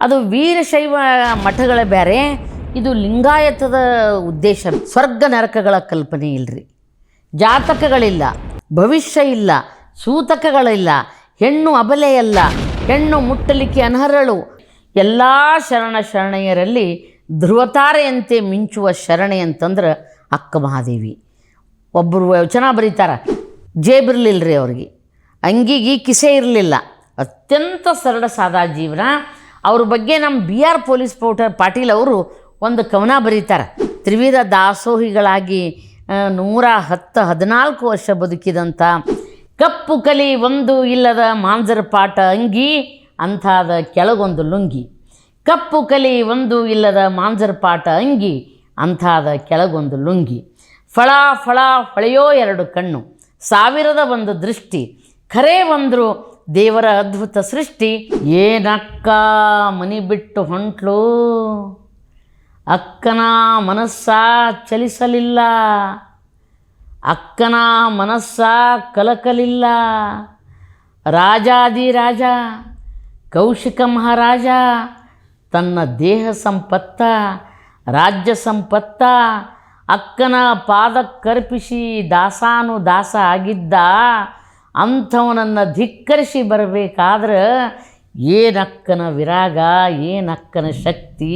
ಅದು ವೀರಶೈವ ಮಠಗಳ ಬೇರೆ ಇದು ಲಿಂಗಾಯತದ ಉದ್ದೇಶ. ಸ್ವರ್ಗ ನರಕಗಳ ಕಲ್ಪನೆ ಇಲ್ರಿ. ಜಾತಕಗಳಿಲ್ಲ, ಭವಿಷ್ಯ ಇಲ್ಲ, ಸೂತಕಗಳಿಲ್ಲ, ಹೆಣ್ಣು ಅಬಲೆಯಲ್ಲ ಹೆಣ್ಣು ಮುಟ್ಟಲಿಕ್ಕೆ ಅನರ್ಹಳು. ಎಲ್ಲ ಶರಣ ಶರಣೆಯರಲ್ಲಿ ಧ್ರುವತಾರೆಯಂತೆ ಮಿಂಚುವ ಶರಣೆ ಅಂತಂದ್ರೆ ಅಕ್ಕ ಮಹಾದೇವಿ. ಒಬ್ಬರು ವಚನ ಬರೀತಾರ ಜೇಬಿರಲಿಲ್ಲ ರೀ ಅವ್ರಿಗೆ. ಅಂಗಿಗೆ ಕಿಸೆ ಇರಲಿಲ್ಲ. ಅತ್ಯಂತ ಸರಳ ಸಾದಾ ಜೀವನ. ಅವ್ರ ಬಗ್ಗೆ ನಮ್ಮ ಬಿ ಆರ್ ಪೊಲೀಸ್ ಪೌಟರ್ ಪಾಟೀಲ್ ಅವರು ಒಂದು ಕವನ ಬರೀತಾರೆ. ತ್ರಿವಿಧ ದಾಸೋಹಿಗಳಾಗಿ ನೂರ ಹತ್ತು ಹದಿನಾಲ್ಕು ವರ್ಷ ಬದುಕಿದಂಥ, ಕಪ್ಪು ಕಲಿ ಒಂದು ಇಲ್ಲದ ಮಾಂಜರ ಪಾಟ ಅಂಗಿ ಅಂಥಾದ ಕೆಳಗೊಂದು ಲುಂಗಿ, ಕಪ್ಪು ಕಲಿ ಒಂದು ಇಲ್ಲದ ಮಾಂಜರ ಪಾಟ ಅಂಗಿ ಅಂಥಾದ ಕೆಳಗೊಂದು ಲುಂಗಿ, ಫಳ ಫಳ ಹೊಳೆಯೋ ಎರಡು ಕಣ್ಣು, ಸಾವಿರದ ಒಂದು ದೃಷ್ಟಿ, ಖರೇ ಬಂದರು ದೇವರ ಅದ್ಭುತ ಸೃಷ್ಟಿ ಏನಕ್ಕ ಮನಿ ಬಿಟ್ಟು ಹೊಂಟ್ಲು? ಅಕ್ಕನ ಮನಸ್ಸ ಚಲಿಸಲಿಲ್ಲ. ಅಕ್ಕನ ಮನಸ್ಸ ಕಲಕಲಿಲ್ಲ. ರಾಜಾದಿರಾಜ ಕೌಶಿಕ ಮಹಾರಾಜ, ತನ್ನ ದೇಹ ಸಂಪತ್ತ, ರಾಜ್ಯ ಸಂಪತ್ತ, ಅಕ್ಕನ ಪಾದಕ್ಕರ್ಪಿಸಿ ದಾಸಾನು ದಾಸ ಆಗಿದ್ದ ಅಂಥವನನ್ನು ಧಿಕ್ಕರಿಸಿ ಬರಬೇಕಾದ್ರೆ ಏನಕ್ಕನ ವಿರಾಗ ಏನಕ್ಕನ ಶಕ್ತಿ?